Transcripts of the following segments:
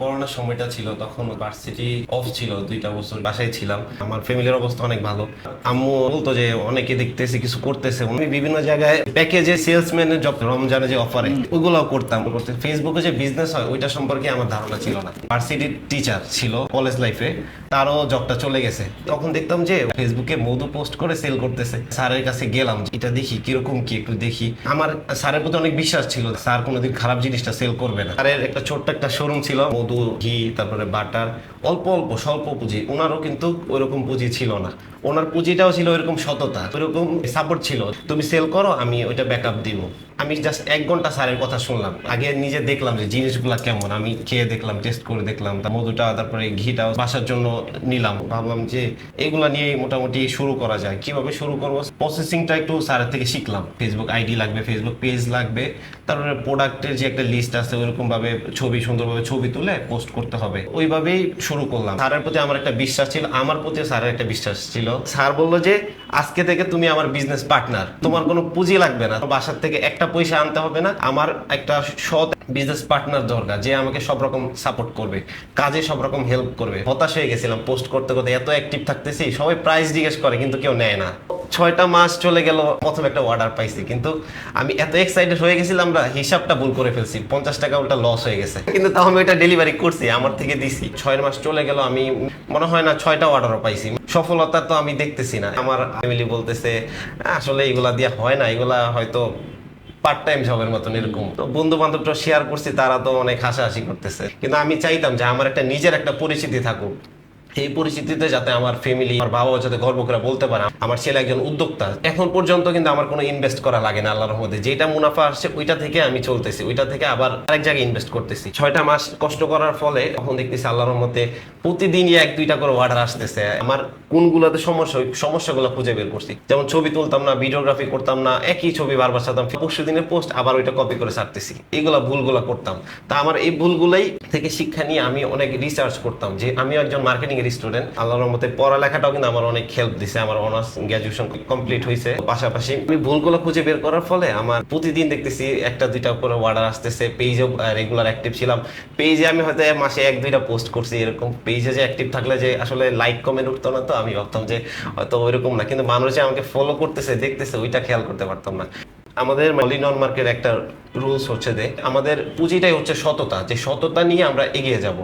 করোনার সময়টা ছিল, তখন ভার্সিটি অফ ছিল, দুইটা বছর বাসায় ছিলাম। আমার ফ্যামিলির অবস্থা অনেক ভালো। আম্মু বলতো যে, অনেকে দেখতেছে, কিছু করতেছে। আমি বিভিন্ন জায়গায় প্যাকেজে সেলসম্যানের জব রমজানে যে অফারে ওইগুলো করতাম। করতে ফেসবুকে যে বিজনেস হয়, ওইটা সম্পর্কে আমার ধারণা ছিল না। ভার্সিটির টিচার ছিল কলেজ লাইফে তারও জবটা চলে গেছে। তখন দেখতাম যে ফেসবুকে মধু পোস্ট করে সেল করতেছে। স্যারের কাছে গেলাম এটা দেখি, কীরকম কি একটু দেখি। আমার স্যারের প্রতি অনেক বিশ্বাস ছিল, স্যার কোনোদিন খারাপ জিনিসটা সেল করবে না। স্যারের একটা ছোট্ট একটা শোরুম ছিল মধু, ঘি, তারপরে বাটার, অল্প অল্প, স্বল্প পুঁজি। ওনারও কিন্তু ওইরকম পুঁজি ছিল না। ওনার পুঁজিটাও ছিল ওইরকম সততা, ওইরকম সাপোর্ট ছিল। তুমি সেল করো, আমি ওইটা ব্যাক আপ দিব। আমি জাস্ট এক ঘণ্টা স্যারের কথা শুনলাম। আগে নিজে দেখলাম যে জিনিসগুলা কেমন, আমি খেয়ে দেখলাম টেস্ট করে দেখলাম, তা মধুটা, তারপরে ঘিটা বাসার জন্য নিলাম। ভাবলাম যে এগুলা নিয়ে মোটামুটি শুরু করা যায়। কীভাবে শুরু করব? প্রসেসিংটা একটু স্যারের থেকে শিখলাম। ফেসবুক আইডি লাগবে ফেসবুক পেজ লাগবে, তারপরে প্রোডাক্টের যে একটা লিস্ট আছে ওইরকম ভাবে ছবি, সুন্দরভাবে ছবি তুলে পোস্ট করতে হবে। ওইভাবেই শুরু করলাম। স্যারের প্রতি আমার একটা বিশ্বাস ছিল, আমার প্রতি স্যারের একটা বিশ্বাস ছিল। স্যার বলল যে আজকে থেকে তুমি আমার বিজনেস পার্টনার তোমার কোনো পুঁজি লাগবে না। বাসার থেকে একটা পয়সা আনতে হবে না। আমার একটা সৎ বিজনেস পার্টনার দরকার, যে আমাকে সব রকম সাপোর্ট করবে, কাজে সব রকম হেল্প করবে। হতাশ হয়ে গেছিলাম পোস্ট করতে করতে, এত অ্যাক্টিভ থাকতেছি, সবাই প্রাইস জিজ্ঞেস করে, কিন্তু কেউ নেয় না। ছয়টা মাস চলে গেল, প্রথম একটা অর্ডার পাইছি, কিন্তু আমি এত এক্সাইটেড হয়ে গেছিলাম আমরা হিসাবটা ভুল করে ফেলছি, পঞ্চাশ টাকা ওটা লস হয়ে গেছে। কিন্তু তাও আমি ওটা ডেলিভারি করছি, আমার থেকে দিছি। ছয় মাস চলে গেল, আমি মনে হয় না ছয়টা অর্ডারও পাইছি। সফলতা তো আমি দেখতেছি না। আমার ফ্যামিলি বলতেছে আসলে এগুলা দিয়ে হয় না, এগুলা হয়তো পার্ট টাইম জবের মতন এরকম। তো বন্ধু বান্ধবটা শেয়ার করছি, তারা তো অনেক হাসাহাসি করতেছে। কিন্তু আমি চাইতাম যে আমার একটা নিজের একটা পরিচিতি থাকুক। এই পরিস্থিতিতে যাতে আমার ফ্যামিলি আমার বাবাও যাতে গর্ব করে বলতে পারে, আমার ছেলে একজন উদ্যোক্তা, এখন পর্যন্ত কিন্তু আমার কোনো ইনভেস্ট করা লাগে না, আল্লাহর রহমতে। যেটা মুনাফা আসছে, ওইটা থেকে আমি চলতেছি, ওইটা থেকে আবার আরেক জায়গায় ইনভেস্ট করতেছি। ছয়টা মাস কষ্ট করার ফলে এখন দেখতেছি আল্লাহর রহমতে প্রতিদিনই এক, দুইটা করে অর্ডার আসতেছে। আমার কোনগুলোতে সমস্যা, সমস্যাগুলো খুঁজে বের করছি। যেমন ছবি তুলতাম না ভিডিওগ্রাফি করতাম না, একই ছবি বারবার ছাড়তাম, পরশু দিনের পোস্ট আবার ওইটা কপি করে ছাড়তেছি। এইগুলা ভুলগুলো করতাম। তা আমার এই ভুলগুলোই থেকে শিক্ষা নিয়ে আমি অনেক রিসার্চ করতাম যে আমি একজন মার্কেটিং এর স্টুডেন্ট আল্লাহর রহমতে পড়ালেখাটাও কিন্তু আমার অনেক হেল্প দিছে, আমার অনার্স গ্র্যাজুয়েশন কমপ্লিট হয়েছে পাশাপাশি আমি ভুলগুলো খুঁজে বের করার ফলে আমার প্রতিদিন দেখতেছি একটা, দুইটা করে অর্ডার আসতেছে পেজেও রেগুলার অ্যাক্টিভ ছিলাম। পেজে আমি হয়তো মাসে এক, দুইটা পোস্ট করছি, এরকম পেজে যে অ্যাক্টিভ থাকলে যে আসলে লাইক কমেন্ট উঠতো না তো, আমি ভাবতাম যে হয়তো ওইরকম না। কিন্তু মানুষ আমাকে ফলো করতেছে, দেখতেছে, ওইটা খেয়াল করতে পারতাম না। আমাদের মলিনন মার্কেট একটা রুলস হচ্ছে যে আমাদের পুঁজিটাই হচ্ছে সততা যে সততা নিয়ে আমরা এগিয়ে যাব।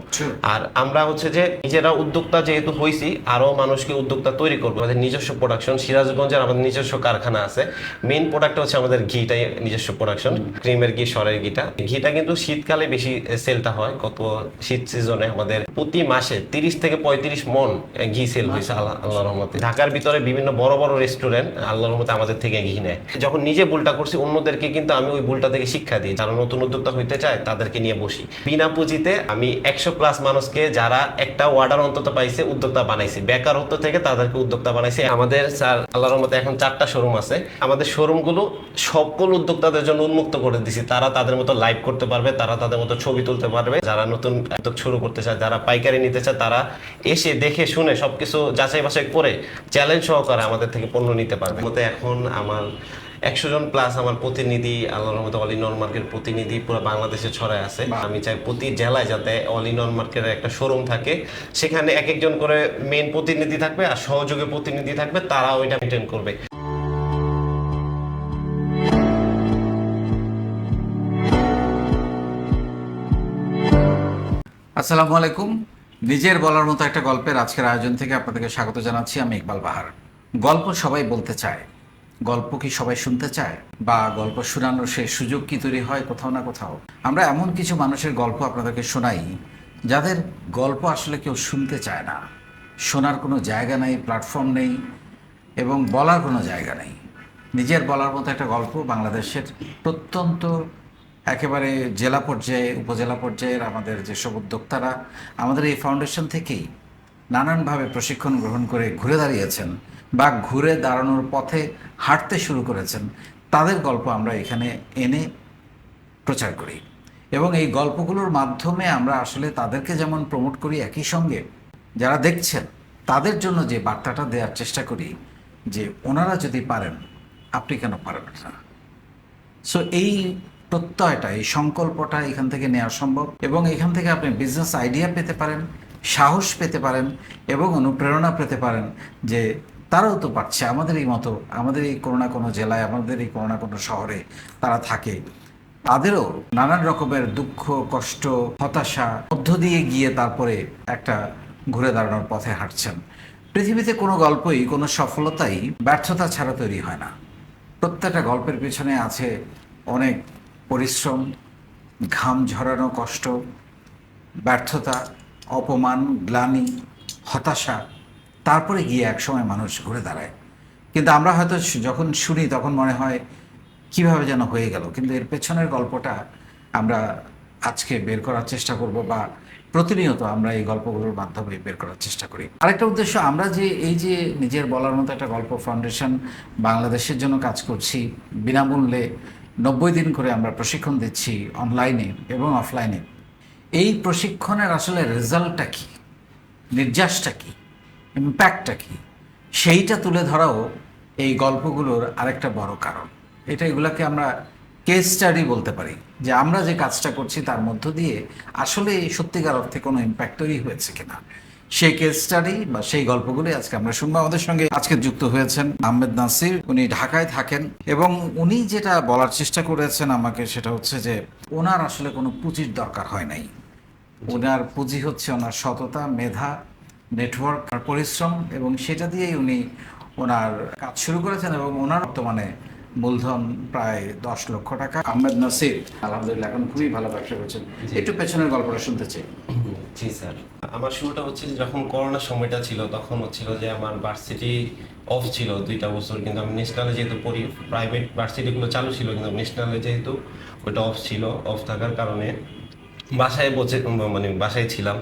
আর আমরা হচ্ছে যে নিজেরা উদ্যোক্তা যেহেতু হয়েছি আরও মানুষকে উদ্যোক্তা তৈরি করব। আমাদের নিজস্ব প্রোডাকশন সিরাজগঞ্জের আমাদের নিজস্ব কারখানা আছে। মেইন প্রোডাক্ট হচ্ছে আমাদের ঘিটাই নিজস্ব প্রোডাকশন ক্রিমের ঘি সরের ঘিটা। ঘিটা কিন্তু শীতকালে বেশি সেলটা হয়। গত শীত সিজনে আমাদের প্রতি মাসে তিরিশ থেকে পঁয়ত্রিশ মন ঘি সেল হয়েছে আল্লাহ আল্লাহর রহমতে। ঢাকার ভিতরে বিভিন্ন বড় বড় রেস্টুরেন্ট আল্লাহর রহমতে আমাদের থেকে ঘি নেয়। যখন নিজে ভুলটা করছি, অন্যদেরকে কিন্তু আমি ওই ভুলটা থেকে শিক্ষা দিই। যারা নতুন উদ্যোক্তা হইতে চায়, তাদেরকে নিয়ে বসি। বিনা পুঁজিতে আমি একশো প্লাস মানুষকে যারা একটা অর্ডার অন্তত পাইছে, উদ্যোক্তা বানাইছি। বেকারত্ব থেকে তাদেরকে উদ্যোক্তা বানাইছি। আমাদের স্যার, আল্লাহর মতো এখন চারটা শোরুম আছে। আমাদের শোরুমগুলো সকল উদ্যোক্তাদের জন্য উন্মুক্ত করে দিছি। তারা তাদের মতো লাইভ করতে পারবে, তারা তাদের মতো ছবি তুলতে পারবে। যারা নতুন উদ্যোগ শুরু করতে চায়, যারা পাইকারি নিতে চায়, তারা এসে দেখে, শুনে সবকিছু যাচাই বাছাই করে চ্যালেঞ্জ সহকারে আমাদের থেকে পণ্য নিতে পারবে। মতো এখন আমার একশো জন প্লাস আমার প্রতিনিধি আল্লাহ রহমত অল ইন মার্কেট প্রতিনিধি পুরো বাংলাদেশে ছড়ায় আছে। আমি চাই প্রতি জেলায় যাতে অল ইন মার্কেটের একটা শোরুম থাকে। সেখানে এক একজন করে মেন প্রতিনিধি থাকবে আর সহযোগী প্রতিনিধি থাকবে তারা ওইটা মেনটেন করবে। আসসালামু আলাইকুম। নিজের বলার মতো একটা গল্পের আজকের আয়োজন থেকে আপনাদেরকে স্বাগত জানাচ্ছি। আমি ইকবাল বাহার। গল্প সবাই বলতে চায়। গল্প কি সবাই শুনতে চায়? বা গল্প শোনানোর সে সুযোগ কি তৈরি হয় কোথাও না কোথাও? আমরা এমন কিছু মানুষের গল্প আপনাদেরকে শোনাই, যাদের গল্প আসলে কেউ শুনতে চায় না। শোনার কোনো জায়গা নেই প্ল্যাটফর্ম নেই, এবং বলার কোনো জায়গা নেই। নিজের বলার মতো একটা গল্প বাংলাদেশের প্রত্যন্ত একেবারে জেলা পর্যায়ে, উপজেলা পর্যায়ের আমাদের যেসব উদ্যোক্তারা আমাদের এই ফাউন্ডেশন থেকেই নানানভাবে প্রশিক্ষণ গ্রহণ করে ঘুরে দাঁড়িয়েছেন বা ঘুরে দাঁড়ানোর পথে হাঁটতে শুরু করেছেন। তাদের গল্প আমরা এখানে এনে প্রচার করি। এবং এই গল্পগুলোর মাধ্যমে আমরা আসলে তাদেরকে যেমন প্রমোট করি, একই সঙ্গে যারা দেখছেন, তাদের জন্য যে বার্তাটা দেওয়ার চেষ্টা করি, যে ওনারা যদি পারেন, আপনি কেন পারেন না? সো এই প্রত্যয়টা, এই সংকল্পটা এখান থেকে নেওয়া সম্ভব। এবং এখান থেকে আপনি বিজনেস আইডিয়া পেতে পারেন, সাহস পেতে পারেন, এবং অনুপ্রেরণা পেতে পারেন যে তারাও তো পারছে। আমাদের এই মতো, আমাদের এই কোনো না কোনো জেলায়, আমাদের এই কোনো না কোনো শহরে তারা থাকে। তাদেরও নানান রকমের দুঃখ, কষ্ট, হতাশা মধ্য দিয়ে গিয়ে তারপরে একটা ঘুরে দাঁড়ানোর পথে হাঁটছেন। পৃথিবীতে কোনো গল্পই, কোনো সফলতাই ব্যর্থতা ছাড়া তৈরি হয় না। প্রত্যেকটা গল্পের পেছনে আছে অনেক পরিশ্রম, ঘাম ঝরানো কষ্ট, ব্যর্থতা, অপমান, গ্লানি, হতাশা তারপরে গিয়ে একসময় মানুষ ঘুরে দাঁড়ায়। কিন্তু আমরা হয়তো যখন শুনি তখন মনে হয়, কীভাবে যেন হয়ে গেল। কিন্তু এর পেছনের গল্পটা আমরা আজকে বের করার চেষ্টা করব বা প্রতিনিয়ত আমরা এই গল্পগুলোর মাধ্যমে বের করার চেষ্টা করি। আরেকটা উদ্দেশ্য, আমরা যে এই যে নিজের বলার মতো একটা গল্প ফাউন্ডেশন বাংলাদেশের জন্য কাজ করছি, বিনামূল্যে নব্বই দিন করে আমরা প্রশিক্ষণ দিচ্ছি অনলাইনে এবং অফলাইনে এই প্রশিক্ষণের আসলে রেজাল্টটা কী? নির্যাসটা কি? ইম্প্যাক্টটা কি? সেইটা তুলে ধরাও এই গল্পগুলোর আরেকটা বড় কারণ। এটা এগুলাকে আমরা কেস স্টাডি বলতে পারি, যে আমরা যে কাজটা করছি তার মধ্য দিয়ে আসলে সত্যিকার অর্থে কোনো ইম্প্যাক্ট তৈরি হয়েছে কিনা। সেই কেস স্টাডি বা সেই গল্পগুলি আজকে আমরা শুনব। আমাদের সঙ্গে আজকে যুক্ত হয়েছেন আহমেদ নাসির। উনি ঢাকায় থাকেন এবং উনি যেটা বলার চেষ্টা করেছেন আমাকে সেটা হচ্ছে যে ওনার আসলে কোনো পুঁজির দরকার হয় নাই। ওনার পুঁজি হচ্ছে ওনার সততা, মেধা নেটওয়ার্ক আর পরিশ্রম এবং সেটা দিয়েই উনি ওনার কাজ শুরু করেছেন এবং ওনার বর্তমানে মূলধন প্রায় দশ লক্ষ টাকা। আহমেদ নাসির আলহামদুলিল্লাহ এখন খুবই ভালো ব্যবসা করছেন। একটু পেছনের গল্পটা শুনতে চাই। জি স্যার। আমার শুরুটা হচ্ছে যখন করোনার সময়টা ছিল তখন হচ্ছিল যে আমার ভার্সিটি অফ ছিল দুইটা বছর কিন্তু আমি ন্যাশনালে যেহেতু পড়ি প্রাইভেট ভার্সিটিগুলো চালু ছিল কিন্তু ন্যাশনালে যেহেতু ওইটা অফ ছিল অফ থাকার কারণে বাসায় বসে মানে বাসায় ছিলাম।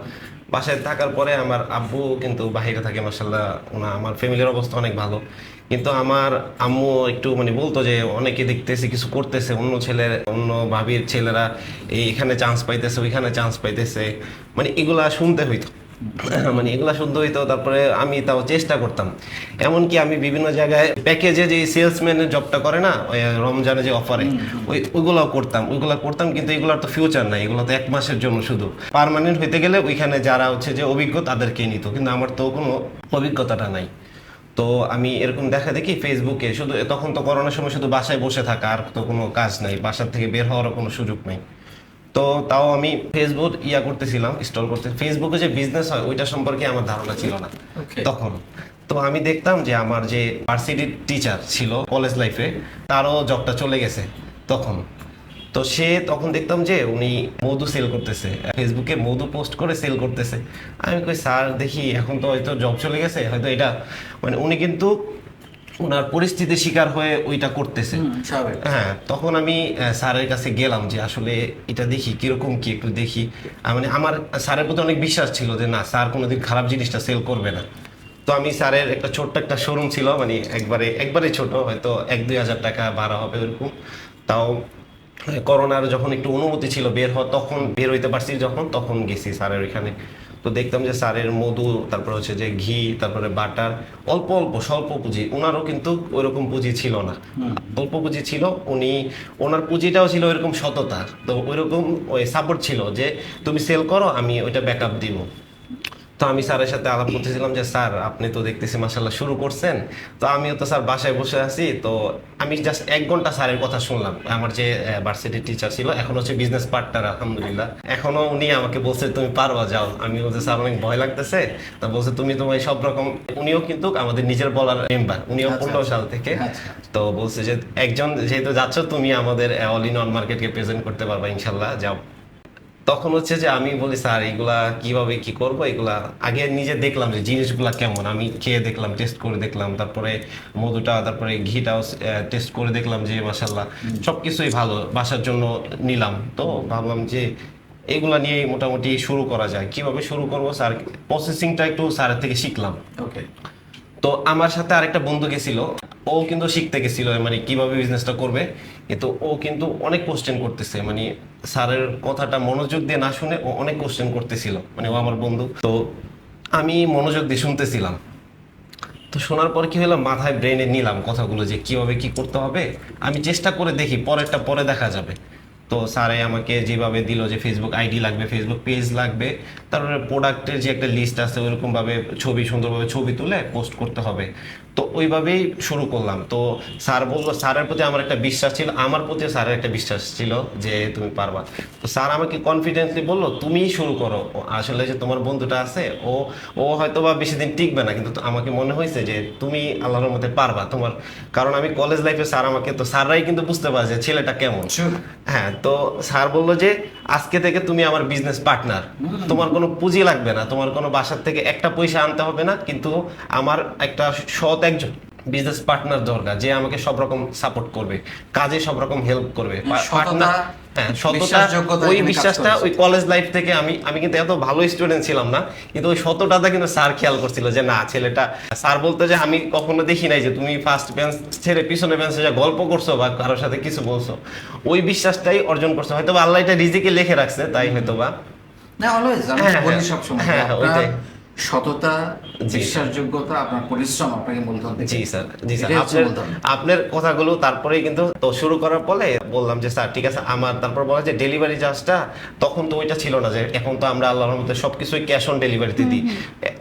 বাসায় থাকার পরে আমার আব্বু কিন্তু বাহিরে থাকে মাসাল্লাহ ওনা আমার ফ্যামিলির অবস্থা অনেক ভালো। কিন্তু আমার আম্মু একটু মানে বলতো যে, অনেকে দেখতেছে, কিছু করতেছে, অন্য ছেলের, অন্য ভাবির ছেলেরা এইখানে চান্স পাইতেছে, ওইখানে চান্স পাইতেছে। মানে এগুলা শুনতে হইতো। মানে এগুলা শুনতে হইতো তারপরে আমি তাও চেষ্টা করতাম। এমনকি আমি বিভিন্ন জায়গায় প্যাকেজে যে সেলসম্যানের জবটা করে না ওই রমজানে যে অফারে ওই ওইগুলাও করতাম। ওইগুলা করতাম কিন্তু এগুলার তো ফিউচার নাই এগুলো তো এক মাসের জন্য শুধু। পার্মানেন্ট হইতে গেলে ওইখানে যারা হচ্ছে যে অভিজ্ঞ তাদেরকে নিত কিন্তু আমার তো কোনো অভিজ্ঞতাটা নাই। তো আমি এরকম দেখা দেখি ফেসবুকে শুধু তখন তো করোনার সময় শুধু বাসায় বসে থাকা আর তো কোনো কাজ নাই বাসার থেকে বের হওয়ার কোনো সুযোগ নাই। তো তাও আমি ফেসবুক ইয়া করতেছিলাম স্টল করতে ফেসবুকে যে বিজনেস হয় ওইটা সম্পর্কে আমার ধারণা ছিল না তখন। তো আমি দেখতাম যে আমার যে ভার্সিটির টিচার ছিল কলেজ লাইফে তারও জবটা চলে গেছে তখন। তো সে তখন দেখতাম যে উনি মধু সেল করতেছে। ফেসবুকে মধু পোস্ট করে সেল করতেছে। আমি কই স্যার দেখি এখন তো হয়তো জব চলে গেছে হয়তো এটা। মানে উনি কিন্তু ওনার পরিস্থিতির শিকার হয়ে ওইটা করতেছে। হ্যাঁ তখন আমি স্যারের কাছে গেলাম যে আসলে এটা দেখি কীরকম কি একটু দেখি। মানে আমার স্যারের প্রতি অনেক বিশ্বাস ছিল যে না স্যার কোনোদিন খারাপ জিনিসটা সেল করবে না। তো আমি স্যারের একটা ছোট্ট একটা শোরুম ছিল মানে একবারে একবারে ছোট হয়তো এক দুই হাজার টাকা ভাড়া হবে ওরকম তাও করোনার যখন একটু অনুমতি ছিল বের হওয়া তখন বের হইতে পারছি যখন তখন গেছি স্যারের ওইখানে। তো দেখতাম যে স্যারের মধু তারপরে হচ্ছে যে ঘি তারপরে বাটার অল্প অল্প স্বল্প পুঁজি। ওনারও কিন্তু ওইরকম পুঁজি ছিল না। অল্প পুঁজি ছিল উনি ওনার পুঁজিটাও ছিল ওইরকম সততা তো ওইরকম ওই সাপোর্ট ছিল যে তুমি সেল করো আমি ওইটা ব্যাকআপ দিব। তো আমি স্যারের সাথে আলাপ করতেছিলাম যে স্যার আপনি তো দেখতেছি মাসাল্লাহ শুরু করছেন। তো আমিও তো স্যার বাসায় বসে আছি তো আমি জাস্ট এক ঘণ্টা স্যারের কথা শুনলাম। আমার যে ভার্সিটির টিচার ছিল এখন হচ্ছে বিজনেস পার্টনার আলহামদুলিল্লাহ। এখনও উনি আমাকে বলছে তুমি পারবা যাও। আমি বলতে স্যার অনেক ভয় লাগতেছে। তা বলছে তুমি তোমার সব রকম উনিও কিন্তু আমাদের নিজের বলার মেম্বার উনিও আচ্ছা, পনেরো সাল থেকে। আচ্ছা। তো বলছে যে একজন যেহেতু যাচ্ছ তুমি আমাদের অল ইন অন মার্কেটকে প্রেজেন্ট করতে পারবা ইনশাল্লাহ যাও। তখন হচ্ছে যে আমি বলি স্যার এগুলা কীভাবে কি করব? এগুলা আগে নিজে দেখলাম যে জিনিসগুলা কেমন। আমি খেয়ে দেখলাম টেস্ট করে দেখলাম তারপরে মধুটা তারপরে ঘিটাও টেস্ট করে দেখলাম যে মাসাল্লাহ সব কিছুই ভালো বাসার জন্য নিলাম। তো ভাবলাম যে এগুলা নিয়ে মোটামুটি শুরু করা যায়। কীভাবে শুরু করব স্যার? প্রসেসিংটা একটু স্যারের থেকে শিখলাম। ওকে তো আমার সাথে আরেকটা বন্ধু গেছিল ও কিন্তু শিখতে গেছিল মানে কীভাবে বিজনেসটা করবে। কিন্তু ও কিন্তু অনেক কোশ্চেন করতেছে। মানে স্যারের কথাটা মনোযোগ দিয়ে না শুনে ও অনেক কোশ্চেন করতেছিল। মানে ও আমার বন্ধু। তো আমি মনোযোগ দিয়ে শুনতেছিলাম। তো শোনার পর কি হলো? মাথায় ব্রেনে নিলাম কথাগুলো যে কীভাবে কি করতে হবে। আমি চেষ্টা করে দেখি, পরেরটা পরে দেখা যাবে। তো স্যারে আমাকে যেভাবে দিল যে ফেসবুক আইডি লাগবে ফেসবুক পেজ লাগবে, তারপরে প্রোডাক্টের যে একটা লিস্ট আছে ওইরকম ভাবে ছবি, সুন্দরভাবে ছবি তুলে পোস্ট করতে হবে। তো ওইভাবেই শুরু করলাম। তো স্যার বলল স্যারের প্রতি আমার একটা বিশ্বাস ছিল আমার প্রতি স্যারের একটা বিশ্বাস ছিল যে তুমি পারবা। তো স্যার আমাকে কনফিডেন্টলি বলল তুমিই শুরু করো। আসলে যে তোমার বন্ধুটা আছে ও ও হয়তো বা বেশি দিন টিকবে না কিন্তু আমাকে মনে হয়েছে যে তুমি আল্লাহর মধ্যে পারবা। তোমার কারণ আমি কলেজ লাইফে স্যার আমাকে তো স্যাররাই কিন্তু বুঝতে পারে যে ছেলেটা কেমন. হ্যাঁ তো স্যার বলল যে আজকে থেকে তুমি আমার বিজনেস পার্টনার তোমার কোনো পুঁজি লাগবে না, তোমার কোনো বাসার থেকে একটা পয়সা আনতে হবে না, কিন্তু আমার একটা সৎ একজন। বিজনেস পার্টনার দরকার যে আমাকে সব রকম সাপোর্ট করবে কাজে সব রকম হেল্প করবে পা- সততা, partner- হ্যাঁ সততা ওই বিশ্বাসটা ওই কলেজ লাইফ থেকে আমি আমি কিন্তু এত ভালো স্টুডেন্ট ছিলাম না কিন্তু ওই সততাটা কিন্তু স্যার খেয়াল করছিল যে না ছেলেটা স্যার বলতো যে আমি কখনো দেখি নাই যে তুমি ফার্স্ট বেঞ্চ ছেড়ে পিছনে বেঞ্চে যা গল্প করছ বা কারোর সাথে কিছু বলছো ওই বিশ্বাসটাই অর্জন করছ হয়তো বা আল্লাহ এটা রিজিকে লিখে রাখছে তাই হয়তো বা না অলওয়েজ আমি হ্যাঁ, বলি হ্যাঁ। সবসময় হ্যাঁ, ওইটাই। সততা বিশ্বাসযোগ্যতা আপনার পরিশ্রম আপনাকে মূলধন জি স্যার। জি স্যার। আপনার আপনার কথাগুলো তারপরে কিন্তু তো শুরু করার পরে বললাম যে স্যার ঠিক আছে আমার তারপর বলা যে ডেলিভারি চার্জটা তখন তো ওইটা ছিল না যে এখন তো আমরা আল্লাহর মধ্যে সবকিছুই ক্যাশ অন ডেলিভারিতে দিই।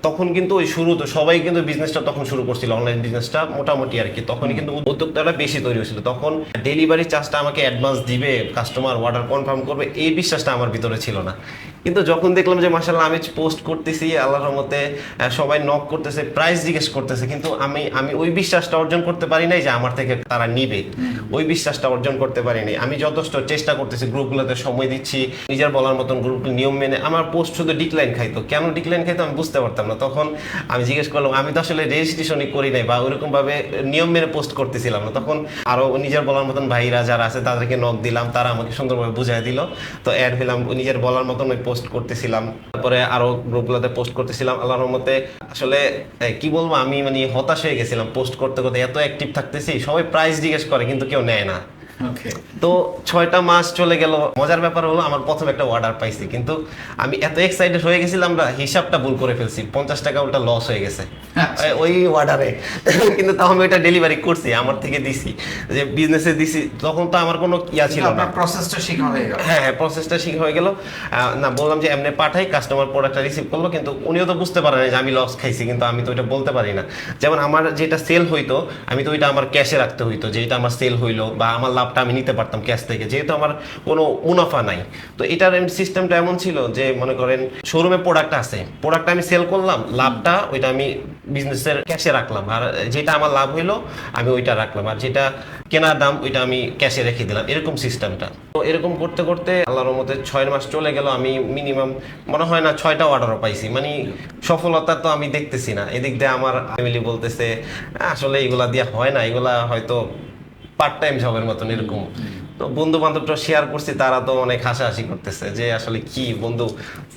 তখন কিন্তু ওই শুরু তো সবাই কিন্তু বিজনেসটা তখন শুরু করছিল অনলাইন বিজনেসটা মোটামুটি আর কি। তখনই কিন্তু উদ্যোক্তাটা বেশি তৈরি হয়েছিল। তখন ডেলিভারি চার্জটা আমাকে অ্যাডভান্স দিবে কাস্টমার অর্ডার কনফার্ম করবে এই বিশ্বাসটা আমার ভিতরে ছিল না। কিন্তু যখন দেখলাম যে মাসাল্লাহ আমি পোস্ট করতেছি আল্লাহর রহমতে সবাই নক করতেছে প্রাইস জিজ্ঞেস করতেছে কিন্তু আমি আমি ওই বিশ্বাসটা অর্জন করতে পারি নাই যে আমার থেকে তারা নিবে। ওই বিশ্বাসটা অর্জন করতে পারি নাই। আমি যথেষ্ট চেষ্টা করতেছি গ্রুপগুলোতে সময় দিচ্ছি নিজের বলার মতন গ্রুপ নিয়ম মেনে। আমার পোস্ট শুধু ডিক্লাইন খাইতো। কেন ডিক্লাইন খাইতো আমি বুঝতে পারতাম না। তখন আমি জিজ্ঞেস করলাম আমি তো আসলে রেজিস্ট্রেশনই করি নাই বা ওইরকম ভাবে নিয়ম মেনে পোস্ট করতেছিলাম না। তখন আরও নিজের বলার মতন ভাইরা যারা আছে তাদেরকে নক দিলাম। তারা আমাকে সুন্দরভাবে বুঝাই দিল। তো অ্যাড হইলাম নিজের বলার মতন ওই পোস্ট করতেছিলাম। তারপরে আরও গ্রুপগুলোতে পোস্ট করতেছিলাম, আল্লাহর রহমতে। আসলে কি বলব, আমি মানে হতাশ হয়ে গেছিলাম পোস্ট করতে করতে। এত অ্যাক্টিভ থাকতেছি, সবাই প্রাইস জিজ্ঞেস করে, কিন্তু কেউ নেয় না. তো ছয়টা মাস চলে গেল। মজার ব্যাপার হলো আমার প্রথম একটা অর্ডার পাইছি কিন্তু আমি এত এক্সাইটেড হয়ে গেছিলাম না হিসাবটা ভুল করে ফেলছি। পঞ্চাশ টাকা ওটা লস হয়ে গেছে। আচ্ছা। ওই অর্ডারে কিন্তু তাও আমি ওইটা ডেলিভারি করছি আমার থেকে দিছি। যে বিজনেসে দিছি তখন তো আমার কোনো ইয়া ছিল না। প্রসেসটা শেখা হয়ে গেল। হ্যাঁ হ্যাঁ প্রসেসটা ঠিক হয়ে গেল। না বললাম যে এমনি পাঠাই কাস্টমার প্রোডাক্টটা রিসিভ করল কিন্তু উনিও তো বুঝতে পারে না যে আমি লস খাইছি কিন্তু আমি তো ওইটা বলতে পারি না। যেমন আমার যেটা সেল হইতো আমি তো ওইটা আমার ক্যাশে রাখতে হইতো যে এটা আমার সেল হইল বা আমার লাভটা আমি নিতে পারতাম ক্যাশ থেকে, যেহেতু আমার কোনো মুনাফা নাই। তো এটার সিস্টেমটা এমন ছিল যে, মনে করেন শোরুমে প্রোডাক্ট আছে। প্রোডাক্টটা আমি সেল করলাম, লাভটা ওইটা আমি বিজনেসের ক্যাশে রাখলাম। আর যেটা আমার লাভ হইল, আমি ওইটা রাখলাম। আর যেটা কেনার দাম, ওইটা আমি ক্যাশে রেখে দিলাম। এরকম সিস্টেমটা তো এরকম করতে করতে আল্লাহর মধ্যে ছয় মাস চলে গেল, আমি মিনিমাম মনে হয় না ছয়টা অর্ডারও পাইছি। মানে সফলতা তো আমি দেখতেছি না। এদিক দিয়ে আমার ফ্যামিলি বলতেছে আসলে এগুলা দিয়ে হয় না। এগুলা হয়তো পার্ট টাইম জবের মতন এরকম। তো বন্ধু বান্ধবটা শেয়ার করছি তারা তো অনেক হাসাহাসি করতেছে যে আসলে কি বন্ধু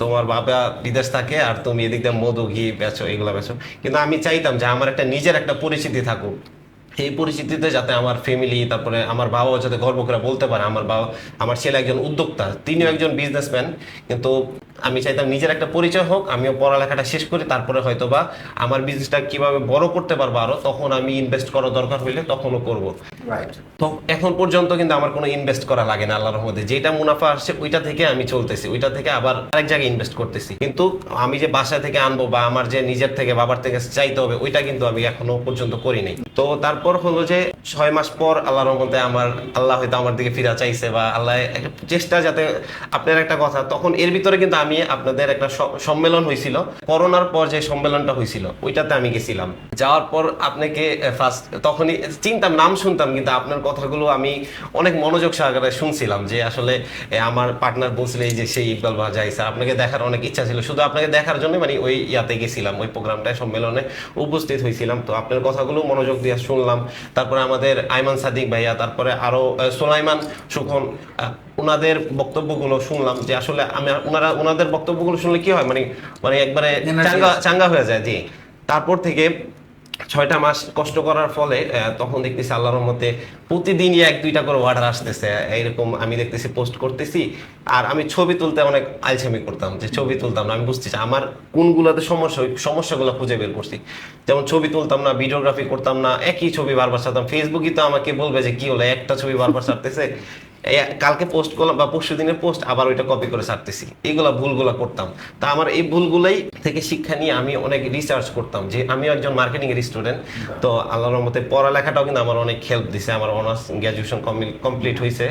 তোমার বাবা বিদেশ থাকে আর তুমি এদিক দিয়ে মধু ঘি বেচো এগুলো বেচো। কিন্তু আমি চাইতাম যে আমার একটা নিজের একটা পরিচিতি থাকুক। এই পরিস্থিতিতে যাতে আমার ফ্যামিলি তারপরে আমার বাবাও যাতে গর্ব করে বলতে পারে আমার বাবা আমার ছেলে একজন উদ্যোক্তা তিনিও একজন বিজনেসম্যান কিন্তু আমি চাইতাম নিজের একটা পরিচয় হোক আমিও পড়ালেখাটা শেষ করি তারপরে হয়তো বা আমার বিজনেসটা কীভাবে বড় করতে পারব আরও তখন আমি ইনভেস্ট করার দরকার হইলে তখনও করব। তো এখন পর্যন্ত কিন্তু আমার কোনো ইনভেস্ট করা লাগে না আল্লাহর রহমতে। যেটা মুনাফা আসছে ওইটা থেকে আমি চলতেছি ওইটা থেকে আবার আরেক জায়গায় ইনভেস্ট করতেছি। কিন্তু আমি যে বাসা থেকে আনব বা আমার যে নিজের থেকে বাবার থেকে চাইতে হবে ওইটা কিন্তু আমি এখনও পর্যন্ত করি নাই। তো তারপর হলো যে ছয় মাস পর আল্লাহর রহমতে আমার আল্লাহ হয়তো আমার দিকে ফিরা চাইছে বা আল্লাহ একটা চেষ্টা যাতে আপনার একটা কথা তখন এর ভিতরে কিন্তু আমি আপনাদের একটা সম্মেলন হয়েছিল করোনার পর যে সম্মেলনটা হয়েছিল ওইটাতে আমি গেছিলাম। যাওয়ার পর আপনাকে ফার্স্ট তখনই চিনতাম নাম শুনতাম কিন্তু আপনার কথাগুলো আমি অনেক মনোযোগ সহকারে শুনছিলাম যে আসলে আমার পার্টনার বলছিল এই যে সেই ইকবাল বাজাই স্যার আপনাকে দেখার অনেক ইচ্ছা ছিল। শুধু আপনাকে দেখার জন্য মানে ওই ইয়াতে গেছিলাম ওই প্রোগ্রামটায় সম্মেলনে উপস্থিত হয়েছিলাম তো আপনার কথাগুলো মনোযোগ দিয়ে শুনলাম। তারপরে আমাদের আইমান সাদিক ভাইয়া তারপরে আরও আহ, সোলাইমান সুখন ওনাদের বক্তব্যগুলো শুনলাম যে আসলে আমি ওনারা ওনাদের বক্তব্যগুলো শুনলে কি হয়? মানে মানে একবারে চাঙ্গা চাঙ্গা হয়ে যায় জি। তারপর থেকে ছয়টা মাস কষ্ট করার ফলে তখন দেখতেছি আল্লাহর মতে প্রতিদিনই এক দুইটা করে অর্ডার আসতেছে। এইরকম আমি দেখতেছি পোস্ট করতেছি। আর আমি ছবি তুলতে অনেক আলছামি করতাম যে ছবি তুলতাম না। আমি বুঝতেছি আমার কোনগুলোতে সমস্যা সমস্যাগুলো খুঁজে বের করছি। যেমন ছবি তুলতাম না ভিডিওগ্রাফি করতাম না একই ছবি বারবার ছাড়তাম। ফেসবুকই তো আমাকে বলবে যে কি হলো? একটা ছবি বারবার ছাড়তেছে? কালকে পোস্ট করলাম বা পরশু দিনের পোস্ট আবার ওইটা কপি করে ছাড়তেছি। এইগুলো ভুলগুলো করতাম। তা আমার এই ভুলগুলাই থেকে শিক্ষা নিয়ে আমি অনেক রিসার্চ করতাম যে আমি একজন মার্কেটিং এর স্টুডেন্ট তো আল্লাহর রহমতে পড়ালেখাটাও কিন্তু আমার অনেক হেল্প দিছে, আমার অনার্স গ্র্যাজুয়েশন কমপ্লিট হয়েছে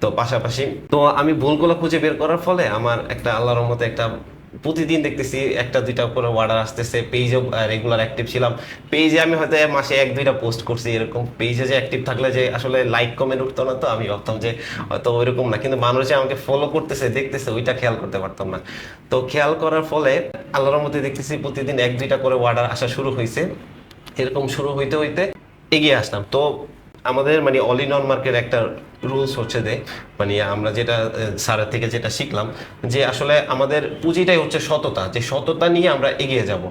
তো পাশাপাশি, তো আমি ভুলগুলো খুঁজে বের করার ফলে আমার একটা আল্লাহর মতে একটা প্রতিদিন দেখতেছি একটা, দুইটা করে অর্ডার আসতেছে পেজেও রেগুলার অ্যাক্টিভ ছিলাম। পেজে আমি হয়তো মাসে এক, দুইটা পোস্ট করছি, এরকম পেজে যে অ্যাক্টিভ থাকলে যে আসলে লাইক কমেন্ট উঠতো না তো, আমি ভাবতাম যে হয়তো ওইরকম না। কিন্তু মানুষ যে আমাকে ফলো করতেছে, দেখতেছে, ওইটা খেয়াল করতে পারতাম না। তো খেয়াল করার ফলে আল্লাহর মধ্যে দেখতেছি প্রতিদিন এক, দুইটা করে অর্ডার আসা শুরু হয়েছে এরকম শুরু হইতে হইতে এগিয়ে আসলাম। তো আমাদের মানে অল ইন অন মার্কেট একটা রুলস হচ্ছে যে মানে আমরা যেটা স্যারের থেকে যেটা শিখলাম যে আসলে আমাদের পুঁজিটাই হচ্ছে সততা যে সততা নিয়ে আমরা এগিয়ে যাব।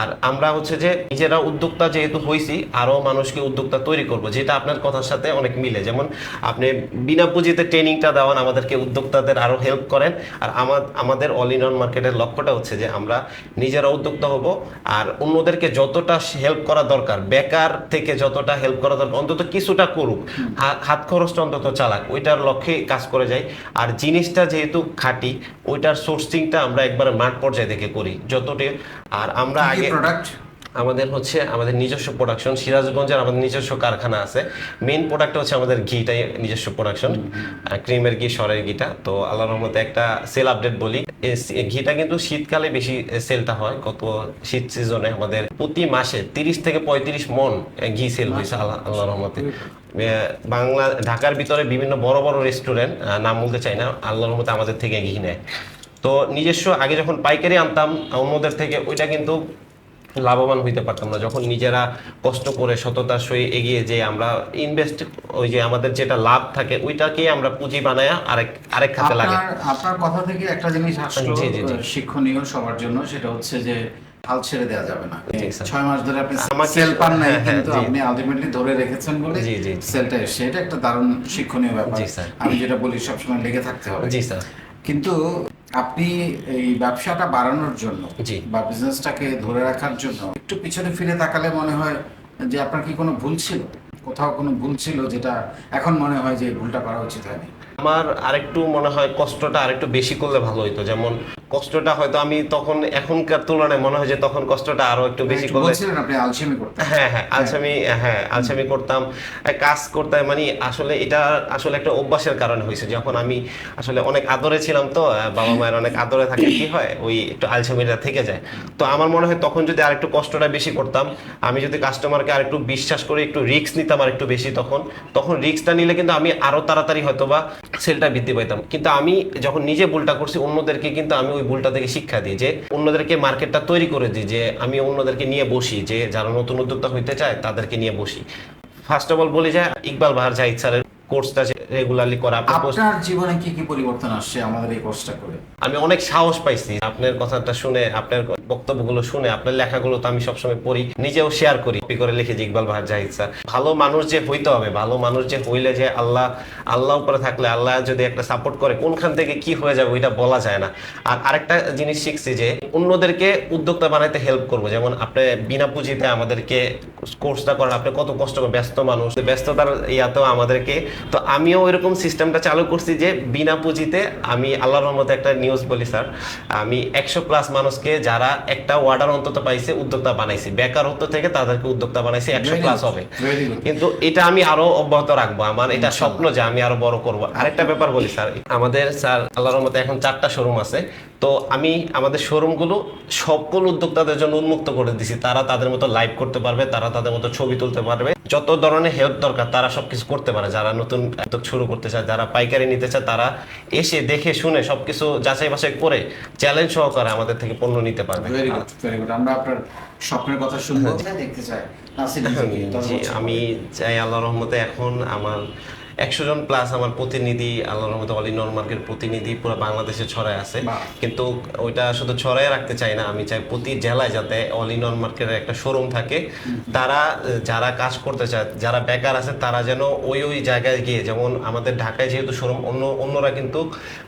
আর আমরা হচ্ছে যে নিজেরা উদ্যোক্তা যেহেতু হয়েছি আরও মানুষকে উদ্যোক্তা তৈরি করব যেটা আপনার কথার সাথে অনেক মিলে। যেমন আপনি বিনা পুঁজিতে ট্রেনিংটা দেওয়ান আমাদেরকে উদ্যোক্তাদের আরও হেল্প করেন। আর আমার আমাদের অল ইন অন মার্কেটের লক্ষ্যটা হচ্ছে যে আমরা নিজেরা উদ্যোক্তা হব আর অন্যদেরকে যতটা হেল্প করা দরকার বেকার থেকে যতটা হেল্প করা দরকার অন্তত কিছুটা করুক। হাত খরচটা অন্তত চালাক ওইটার লক্ষ্যে কাজ করে যাই। আর জিনিসটা যেহেতু খাটি ওইটার সোর্সিংটা আমরা একবার মাঠ পর্যায়ে থেকে করি যতটি আর আমরা আগে প্রোডাক্ট আমাদের হচ্ছে আমাদের নিজস্ব প্রোডাকশন সিরাজগঞ্জের আমাদের নিজস্ব কারখানা আছে। মেইন প্রোডাক্ট হচ্ছে আমাদের ঘিটাই নিজস্ব প্রোডাকশন ক্রিমের ঘি সরের ঘিটা। তো আল্লাহর রহমতে একটা সেল আপডেট বলি। ঘিটা কিন্তু শীতকালে বেশি সেলটা হয় গত শীত সিজনে আমাদের প্রতি মাসে তিরিশ থেকে পঁয়ত্রিশ মন ঘি সেল হয়েছে আল্লাহ আল্লাহর রহমতে। এ, বাংলা ঢাকার ভিতরে বিভিন্ন বড় বড় রেস্টুরেন্ট নাম বলতে চাই না আল্লাহর মতে আমাদের থেকে ঘি নেয়। তো নিজস্ব আগে যখন পাইকারি আনতাম অন্যদের থেকে ওইটা কিন্তু লাভবান হইতে পারতাম না। যখন নিজেরা কষ্ট করে সততার সই এগিয়ে যে আমরা ইনভেস্ট ওই যে আমাদের যেটা লাভ থাকে ওইটাকে আমরা পুঁজি বানায় আরেক আরেক খাতে লাগে আপনার কথা থেকে একটা জিনিস আসলো শিক্ষণীয় সবার জন্য সেটা হচ্ছে যে হাল ছেড়ে দেওয়া যাবে না। ছয় মাস ধরে আপনি সেল পান নাই হ্যাঁ, হ্যাঁ, কিন্তু আপনি আলটিমেটলি ধরে রেখেছেন বলে। সেলটা এসছে। এটা একটা দারুণ শিক্ষণীয় ব্যাপার। আমি যেটা বলি সবসময় লেগে থাকতে হবে। কিন্তু আপনি এই ব্যবসাটা বাড়ানোর জন্য। বা বিজনেসটাকে ধরে রাখার জন্য একটু পিছনে ফিরে তাকালে মনে হয় যে আপনার কি কোনো ভুল ছিল? কোথাও কোনো ভুল ছিল যেটা এখন মনে হয় যে ভুলটা করা উচিত হয়নি? আমার আরেকটু মনে হয় কষ্টটা আরেকটু বেশি করলে ভালো হতো যেমন কষ্টটা হয়তো আমি তখন এখনকার তুলনায় মনে হয় যে তখন কষ্টটা আরও একটু বেশি করলে হ্যাঁ হ্যাঁ আলসামি হ্যাঁ আলসামি করতাম। কাজ করতাম মানে আসলে এটা আসলে একটা অভ্যাসের কারণে হয়েছে। যখন আমি আসলে অনেক আদরে ছিলাম তো বাবা মায়ের অনেক আদরে থাকে কি হয়? ওই একটু আলসামিটা থেকে যায়। তো আমার মনে হয় তখন যদি আরেকটু কষ্টটা বেশি করতাম আমি যদি কাস্টমারকে আরেকটু বিশ্বাস করে একটু রিস্ক নিতাম আর একটু বেশি তখন তখন রিস্কটা নিলে কিন্তু আমি আরও তাড়াতাড়ি হয়তো বা সেলটা বৃদ্ধি পাইতাম। কিন্তু আমি যখন নিজে ভুলটা করছি অন্যদেরকে কিন্তু আমি ওই ভুলটা থেকে শিক্ষা দিই যে অন্যদেরকে মার্কেটটা তৈরি করে দিই যে আমি অন্যদেরকে নিয়ে বসি যে যারা নতুন উদ্যোক্তা হইতে চায় তাদেরকে নিয়ে বসি। ফার্স্ট অফ অল বলি যে ইকবাল বাহার জাহিদ স্যারের কোর্সটা রেগুলারলি করা আপনার জীবনে কি কি পরিবর্তন আসছে আমাদের এই কোর্সটা করে? আমি অনেক সাহস পাইছি। আপনার কথাটা শুনে আপনার বক্তব্যগুলো শুনে, আপনার লেখাগুলো তো আমি সবসময় পড়ি, নিজেও শেয়ার করি কপি করে লিখে যে ইকবাল বাহার জাহিদ স্যার ভালো মানুষ যে হইতে হবে, ভালো মানুষ যে হইলে যে আল্লাহ আল্লাহ উপরে থাকলে আল্লাহ যদি একটা সাপোর্ট করে, কোনখান থেকে কি হয়ে যাবে ওইটা বলা যায় না। আর আরেকটা জিনিস শিখছি যে, অন্যদেরকে উদ্যোক্তা বানাইতে হেল্প করব। যেমন আপনি বিনা পুঁজিতে আমাদেরকে কোর্সটা করেন আপনি কত কষ্ট করে ব্যস্ত মানুষ, ব্যস্ততার ইয়াতেও আমাদেরকে। তো আমিও এরকম সিস্টেমটা চালু করছি যে, বিনা পুঁজিতে আমি আল্লাহর রহমতে একটা নিউজ বলি স্যার আমি একশো প্লাস মানুষকে যারা একটা ওয়ার্ডার অন্তত পাইছে উদ্যোক্তা বানাইছি। বেকারত্ব থেকে তাদেরকে উদ্যোক্তা বানাইছি একশো প্লাস হবে। কিন্তু এটা আমি আরও অব্যাহত রাখব। আমার এটা স্বপ্ন যে আমি আরও বড় করব। আরেকটা ব্যাপার বলি স্যার। আমাদের স্যার আল্লাহর মতে এখন চারটা শোরুম আছে। তো আমি আমাদের শোরুমগুলো সকল উদ্যোক্তাদের জন্য উন্মুক্ত করে দিছি। তারা তাদের মতো লাইভ করতে পারবে তারা তাদের মতো ছবি তুলতে পারবে। যত ধরনের হেল্প দরকার তারা সবকিছু করতে পারে। যারা নতুন উদ্যোগ শুরু করতে চায় যারা পাইকারি নিতে চায় তারা এসে দেখে শুনে সবকিছু যাচাই বাছাই করে চ্যালেঞ্জ সহকারে আমাদের থেকে পণ্য নিতে পারবে ভেরি গুড ভেরি গুড আমরা আপনার স্বপ্নের কথা শুনব। দেখতে চাই। বছর আমি চাই আল্লাহ রহমতে এখন আমার একশো জন প্লাস আমার প্রতিনিধি আল্লাহ রহমতে অলি নর্মার্কের প্রতিনিধি পুরো বাংলাদেশে ছড়ায় আছে। কিন্তু ওইটা শুধু ছড়ায় রাখতে চাই না আমি চাই প্রতি জেলায় যাতে অলি নর্মার্কের একটা শোরুম থাকে। তারা যারা কাজ করতে চায় যারা বেকার আছে তারা যেন ওই ওই জায়গায় গিয়ে যেমন আমাদের ঢাকায় যেহেতু শোরুম অন্য অন্যরা কিন্তু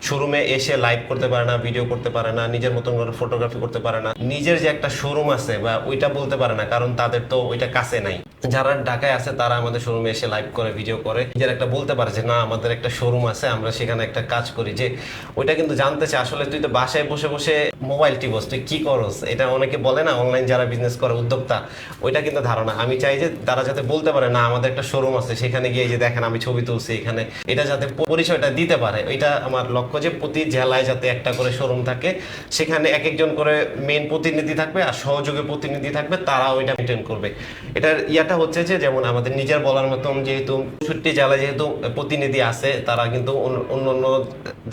শোরুমে এসে লাইভ করতে পারে না ভিডিও করতে পারে না নিজের মতন করে ফটোগ্রাফি করতে পারে না। নিজের যে একটা শোরুম আছে বা ওইটা বলতে পারে না কারণ তাদের তো ওইটা কাছে নাই। যারা ঢাকায় আছে, তারা আমাদের শোরুমে এসে লাইভ করে ভিডিও করে। নিজের একটা বলতে পারে যে, না, আমাদের একটা শোরুম আছে, আমরা সেখানে একটা কাজ করি। যে, ওইটা কিন্তু জানতে চায়, আসলে তুই তো বাসায় বসে বসে মোবাইল টিপস, তুই কি করস? এটা অনেকে বলে না অনলাইন যারা বিজনেস করে, উদ্যোক্তা, ওইটা কিন্তু ধারণা। আমি চাই যে, তারা যাতে বলতে পারে, না, আমাদের একটা শোরুম আছে, সেখানে গিয়ে যে দেখেন, আমি ছবি তুলছি এখানে। এটা যাতে পরিচয়টা দিতে পারে। এটা আমার লক্ষ্য যে, প্রতি জেলায় যাতে একটা করে শোরুম থাকে, সেখানে এক একজন করে মেন প্রতিনিধি থাকবে আর সহযোগী প্রতিনিধি থাকবে তারা ওইটা মেনটেন করবে। এটার ইয়াটা হচ্ছে যে, যেমন আমাদের নিজের বলার মতন যেহেতু চৌষট্টি জেলায় যেহেতু প্রতিনিধি আছে, তারা কিন্তু অন্য অন্য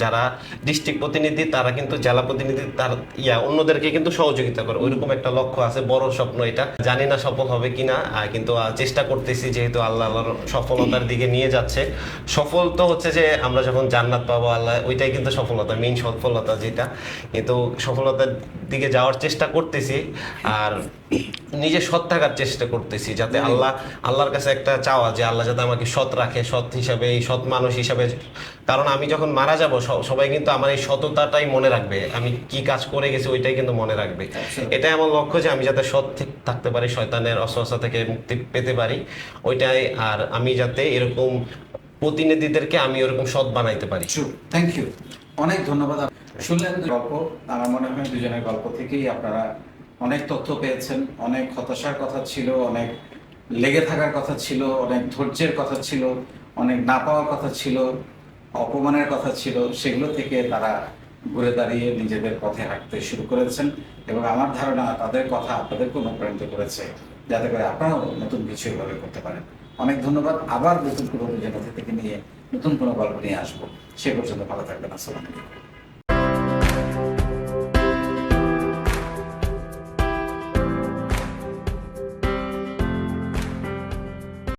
যারা ডিস্ট্রিক্ট প্রতিনিধি, তারা কিন্তু জেলা প্রতিনিধি, তার ইয়া, অন্যদেরকে কিন্তু সহযোগিতা করে। ওইরকম একটা লক্ষ্য আছে, বড় স্বপ্ন এটা। জানি না সফল হবে কিনা কিন্তু চেষ্টা করতেছি যেহেতু আল্লাহ আল্লাহর সফলতার দিকে নিয়ে যাচ্ছে। সফল তো হচ্ছে যে, আমরা যখন জান্নাত পাবো আল্লাহ, ওইটাই কিন্তু সফলতা মেইন সফলতা যেটা। কিন্তু সফলতার দিকে যাওয়ার চেষ্টা করতেছি, আর নিজে সৎ থাকার চেষ্টা করতেছি, যাতে আল্লাহ আল্লাহর কাছে একটা চাওয়া যে আল্লাহ যাতে আমাকে সৎ রাখে সৎ হিসাবে এই সৎ মানুষ হিসাবে। কারণ আমি যখন মারা যাব সবাই কিন্তু আমার এই সততাটাই মনে রাখবে। আমি কি কাজ করে গেছি ওইটাই কিন্তু মনে রাখবে। এটাই আমার লক্ষ্য যে আমি যাতে সৎ থাকতে পারি শয়তানের অস্বস্থা থেকে মুক্তি পেতে পারি। ওইটাই আর আমি যাতে এরকম প্রতিনিধিদেরকে আমি ওরকম সৎ বানাইতে পারি। থ্যাংক ইউ অনেক ধন্যবাদ। শুনলেন গল্প। আমার মনে হয় দুজনের গল্প থেকেই আপনারা অনেক তথ্য পেয়েছেন অনেক হতাশার কথা ছিল অনেক লেগে থাকার কথা ছিল, অনেক ধৈর্যের কথা ছিল, অনেক না পাওয়ার কথা ছিল, অপমানের কথা ছিল, সেগুলো থেকে তারা ঘুরে দাঁড়িয়ে নিজেদের পথে হাঁটতে শুরু করেছেন এবং আমার ধারণা তাদের কথা আপনাদেরকে অনুপ্রাণিত করেছে, যাতে করে আপনারাও নতুন কিছু এভাবে করতে পারেন। অনেক ধন্যবাদ, আবার নতুন কোনো দুজনের থেকে নিয়ে নতুন কোনো গল্প নিয়ে আসব। সে পর্যন্ত ভালো থাকবেন, আসসালামু আলাইকুম।